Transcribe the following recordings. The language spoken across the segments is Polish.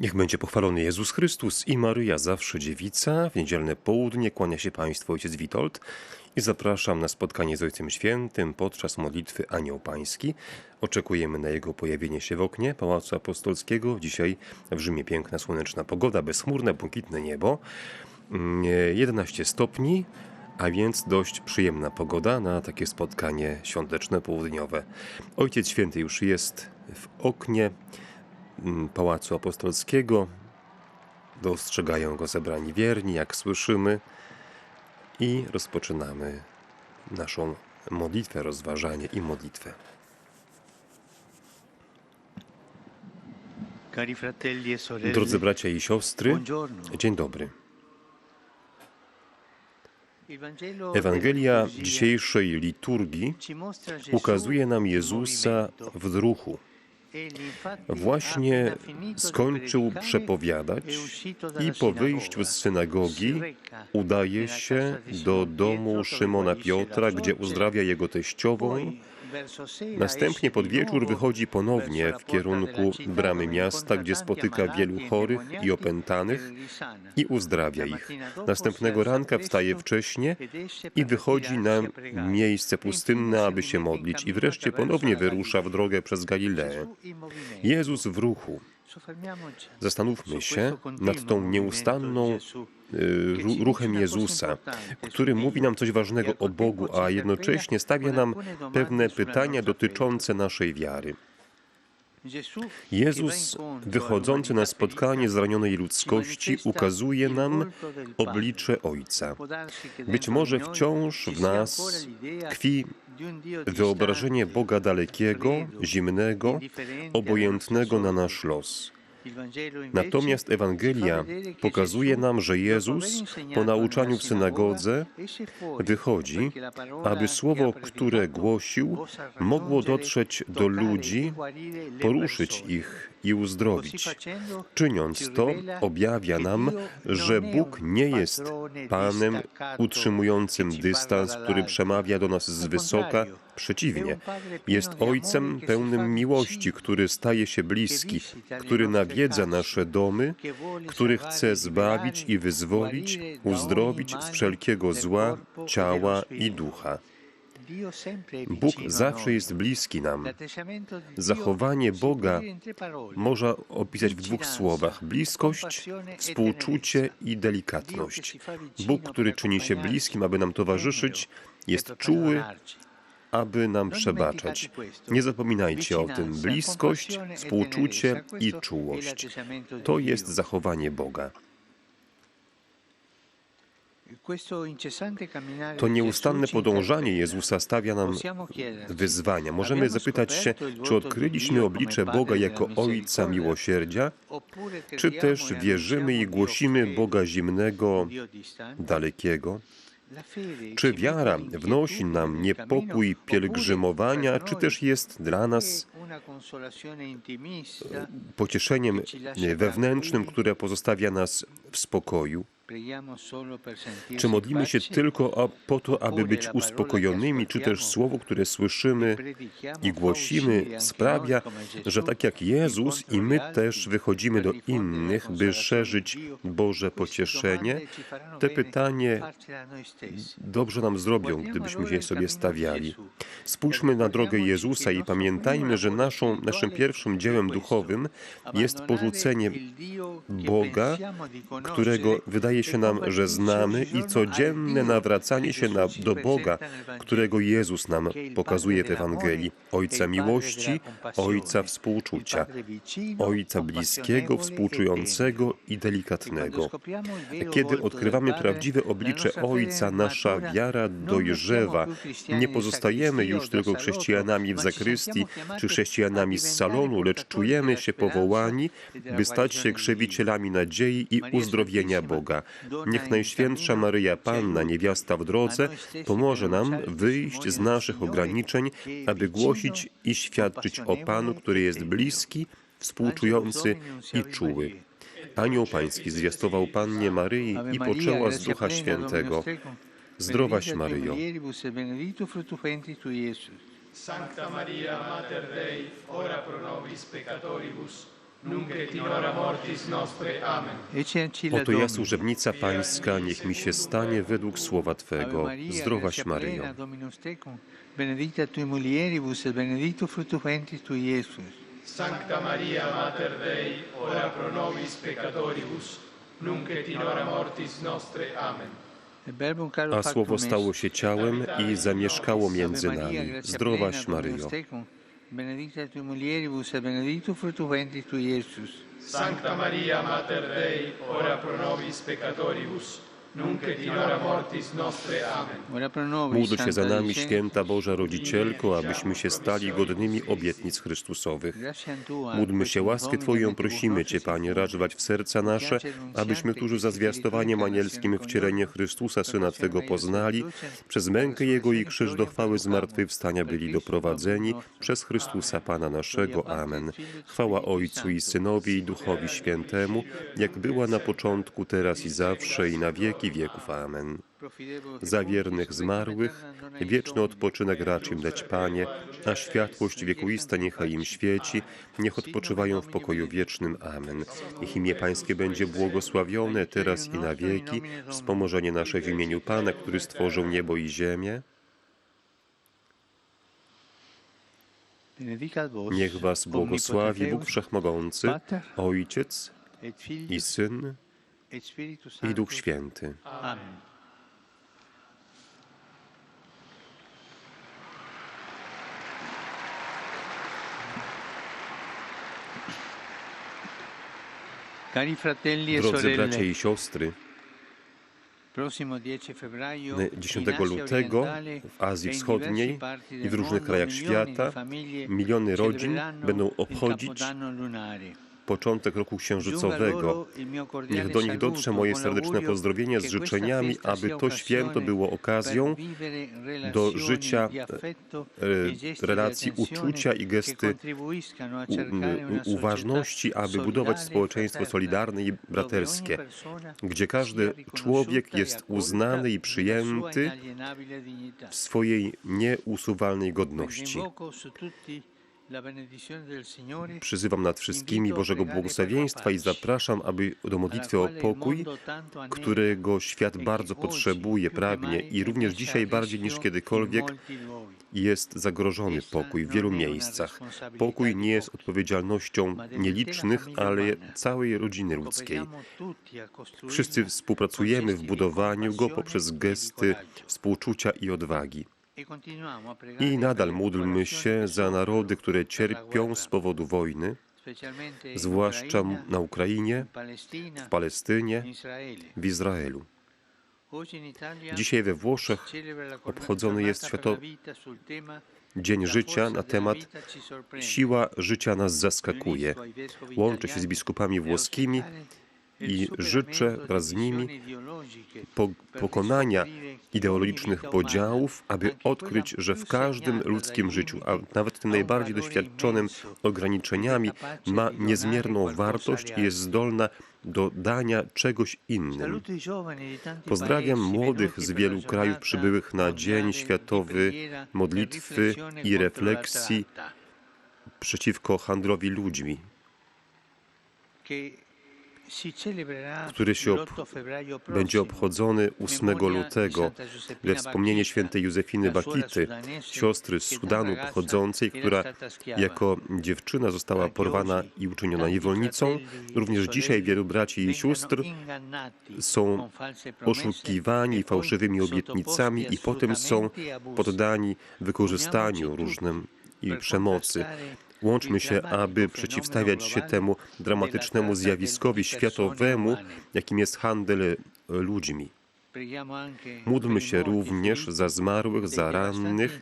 Niech będzie pochwalony Jezus Chrystus i Maryja zawsze dziewica. W niedzielne południe kłania się Państwu ojciec Witold i zapraszam na spotkanie z Ojcem Świętym podczas modlitwy Anioł Pański. Oczekujemy na jego pojawienie się w oknie Pałacu Apostolskiego. Dzisiaj w Rzymie piękna słoneczna pogoda, bezchmurne, błękitne niebo. Mm, 11 stopni, a więc dość przyjemna pogoda na takie spotkanie świąteczne, południowe. Ojciec Święty już jest w oknie mm, Pałacu Apostolskiego. Dostrzegają go zebrani wierni, jak słyszymy. I rozpoczynamy naszą modlitwę, rozważanie i modlitwę. E Drodzy bracia i siostry, dzień dobry. Ewangelia dzisiejszej liturgii ukazuje nam Jezusa w druhu. Właśnie skończył przepowiadać i po wyjściu z synagogi udaje się do domu Szymona Piotra, gdzie uzdrawia jego teściową. Następnie pod wieczór wychodzi ponownie w kierunku bramy miasta, gdzie spotyka wielu chorych i opętanych i uzdrawia ich. Następnego ranka wstaje wcześnie i wychodzi na miejsce pustynne, aby się modlić i wreszcie ponownie wyrusza w drogę przez Galileę. Jezus w ruchu. Zastanówmy się nad tą nieustanną y, ruchem Jezusa, który mówi nam coś ważnego o Bogu, a jednocześnie stawia nam pewne pytania dotyczące naszej wiary. Jezus, wychodzący na spotkanie zranionej ci ludzkości, ukazuje nam oblicze Ojca. Być może wciąż ci w nas tkwi wyobrażenie Boga dalekiego, zimnego, obojętnego na nasz los. Natomiast Ewangelia pokazuje nam, że Jezus po nauczaniu w synagodze wychodzi, aby słowo, które głosił, mogło dotrzeć do ludzi, poruszyć ich i uzdrowić. Czyniąc to, objawia nam, że Bóg nie jest Panem utrzymującym dystans, który przemawia do nas z wysoka. Przeciwnie, jest Ojcem pełnym miłości, który staje się bliski, który nawiedza nasze domy, który chce zbawić i wyzwolić, uzdrowić z wszelkiego zła, ciała i ducha. Bóg zawsze jest bliski nam. Zachowanie Boga można opisać w dwóch słowach: bliskość, współczucie i delikatność. Bóg, który czyni się bliskim, aby nam towarzyszyć, jest czuły, aby nam przebaczać. Nie zapominajcie o tym. Bliskość, współczucie i czułość. To jest zachowanie Boga. To nieustanne podążanie Jezusa stawia nam wyzwania. Możemy zapytać się, czy odkryliśmy oblicze Boga jako Ojca miłosierdzia, czy też wierzymy i głosimy Boga zimnego, dalekiego? Czy wiara wnosi nam niepokój pielgrzymowania, czy też jest dla nas pocieszeniem wewnętrznym, które pozostawia nas w spokoju? Czy modlimy się tylko po to, aby być uspokojonymi, czy też słowo, które słyszymy i głosimy, sprawia, że tak jak Jezus i my też wychodzimy do innych, by szerzyć Boże pocieszenie? Te pytanie dobrze nam zrobią, gdybyśmy je sobie stawiali. Spójrzmy na drogę Jezusa i pamiętajmy, że naszą, naszym pierwszym dziełem duchowym jest porzucenie Boga, którego wydaje się nam, że znamy, i codzienne nawracanie się na, do Boga, którego Jezus nam pokazuje w Ewangelii. Ojca miłości, Ojca współczucia, Ojca bliskiego, współczującego i delikatnego. Kiedy odkrywamy prawdziwe oblicze Ojca, nasza wiara dojrzewa. Nie pozostajemy już tylko chrześcijanami w zakrystii czy chrześcijanami z salonu, lecz czujemy się powołani, by stać się krzewicielami nadziei i uzdrowienia Boga. Niech Najświętsza Maryja Panna, niewiasta w drodze, pomoże nam wyjść z naszych ograniczeń, aby głosić i świadczyć o Panu, który jest bliski, współczujący i czuły. Anioł Pański zwiastował Pannie Maryi i poczęła z Ducha Świętego. Zdrowaś Maryjo. Sancta Maria, Mater Dei, ora pro nobis peccatoribus, Oto ja, służebnica Pańska, niech mi się stanie według słowa Twego. Maria, Zdrowaś Maryjo. benedicta tui mulieribus et benedictus fructus ventris tui, Iesus. Sancta Maria, Mater Dei, ora pro nobis peccatoribus, nunc et in hora mortis nostre. Amen. A słowo stało się ciałem i zamieszkało między nami. Zdrowaś Maryjo. benedicta tu mulieribus et benedictus fructus ventris tui, Iesus. Sancta Maria, Mater Dei, ora pro nobis peccatoribus, Módl się za nami, święta Boża Rodzicielko, abyśmy się stali godnymi obietnic Chrystusowych. Módlmy się, łaskę Twoją prosimy Cię, Panie, raczwać w serca nasze, abyśmy, którzy za zwiastowaniem anielskim wcielenie Chrystusa, Syna Twego poznali, przez mękę Jego i krzyż do chwały zmartwychwstania byli doprowadzeni przez Chrystusa Pana naszego. Amen. Chwała Ojcu i Synowi i Duchowi Świętemu, jak była na początku, teraz i zawsze i na wieki wieków. Amen. Za wiernych zmarłych wieczny odpoczynek racz im dać, Panie, a światłość wiekuista niechaj im świeci, niech odpoczywają w pokoju wiecznym. Amen. Niech imię Pańskie będzie błogosławione teraz i na wieki, wspomożenie nasze w imieniu Pana, który stworzył niebo i ziemię. Niech Was błogosławi Bóg Wszechmogący, Ojciec i Syn i Duch. Święty. Amen. E Drodzy bracia i siostry, prossimo 10 febbraio 10 in Asia lutego w Azji e Wschodniej i w różnych krajach świata miliony rodzin będą obchodzić. Początek roku księżycowego. Niech do nich dotrze moje serdeczne pozdrowienia z życzeniami, aby to święto było okazją do życia e, relacji uczucia i gesty uważności, aby budować społeczeństwo solidarne i braterskie, gdzie każdy człowiek jest uznany i przyjęty w swojej nieusuwalnej godności. Przyzywam nad wszystkimi Bożego błogosławieństwa i zapraszam, aby do modlitwy o pokój, którego świat bardzo potrzebuje, pragnie i również dzisiaj bardziej niż kiedykolwiek jest zagrożony pokój w wielu miejscach. Pokój nie jest odpowiedzialnością nielicznych, ale całej rodziny ludzkiej. Wszyscy współpracujemy w budowaniu go poprzez gesty współczucia i odwagi. I nadal módlmy się za narody, które cierpią z powodu wojny, zwłaszcza na Ukrainie, w Palestynie, w Izraelu. Dzisiaj we Włoszech obchodzony jest Światowy Dzień Życia na temat Siła życia nas zaskakuje. Łączę się z biskupami włoskimi i życzę wraz z nimi po, pokonania ideologicznych podziałów, aby odkryć, że w każdym ludzkim życiu, a nawet tym najbardziej doświadczonym ograniczeniami, ma niezmierną wartość i jest zdolna do dania czegoś innym. Pozdrawiam młodych z wielu krajów przybyłych na Dzień Światowy Modlitwy i Refleksji przeciwko handlowi ludźmi, który się będzie obchodzony 8 lutego we wspomnienie świętej Józefiny Bakity, siostry z Sudanu pochodzącej, która jako dziewczyna została porwana i uczyniona niewolnicą. Również dzisiaj wielu braci i sióstr są oszukiwani fałszywymi obietnicami i potem są poddani wykorzystaniu różnym i przemocy. Łączmy się, aby przeciwstawiać się temu dramatycznemu zjawiskowi światowemu, jakim jest handel ludźmi. Módlmy się również za zmarłych, za rannych,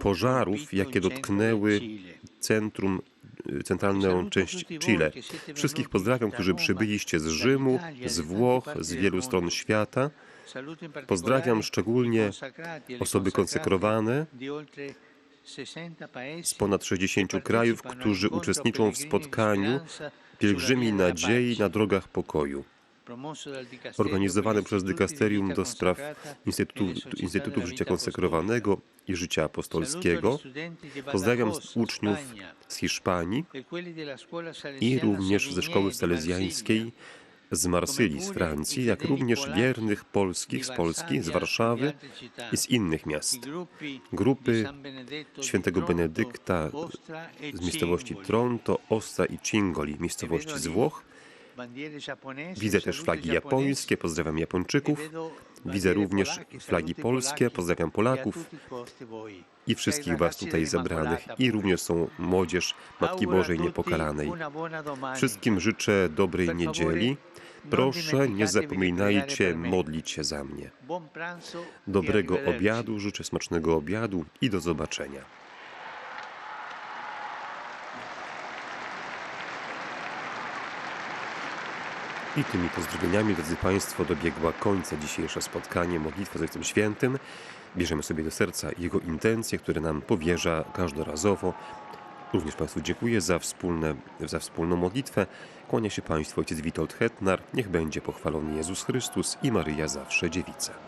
pożarów, jakie dotknęły centrum, centralną część Chile. Wszystkich pozdrawiam, którzy przybyliście z Rzymu, z Włoch, z wielu stron świata. Pozdrawiam szczególnie osoby konsekrowane z ponad 60 krajów, którzy uczestniczą w spotkaniu Pielgrzymi Nadziei na drogach pokoju. organizowany przez Dykasterium do spraw Instytutu, Instytutu Życia Konsekrowanego i Życia Apostolskiego. Pozdrawiam uczniów z Hiszpanii i również ze szkoły salezjańskiej z Marsylii, z Francji, jak również wiernych polskich z Polski, z Warszawy i z innych miast. Grupy świętego Benedykta z miejscowości Tronto, Ostra i Cingoli, miejscowości z Włoch. Widzę też flagi japońskie, pozdrawiam Japończyków. Widzę również flagi polskie, pozdrawiam Polaków i wszystkich Was tutaj zebranych. I również są młodzież Matki Bożej Niepokalanej. Wszystkim życzę dobrej niedzieli. Proszę, nie zapominajcie modlić się za mnie. Dobrego obiadu, życzę smacznego obiadu i do zobaczenia. I tymi pozdrowieniami, drodzy Państwo, dobiegła końca dzisiejsze spotkanie Modlitwa z Ojcem Świętym. Bierzemy sobie do serca Jego intencje, które nam powierza każdorazowo. Również Państwu dziękuję za, wspólne, za wspólną modlitwę. Kłania się Państwu Ojciec Witold Hetnar. Niech będzie pochwalony Jezus Chrystus i Maryja zawsze Dziewica.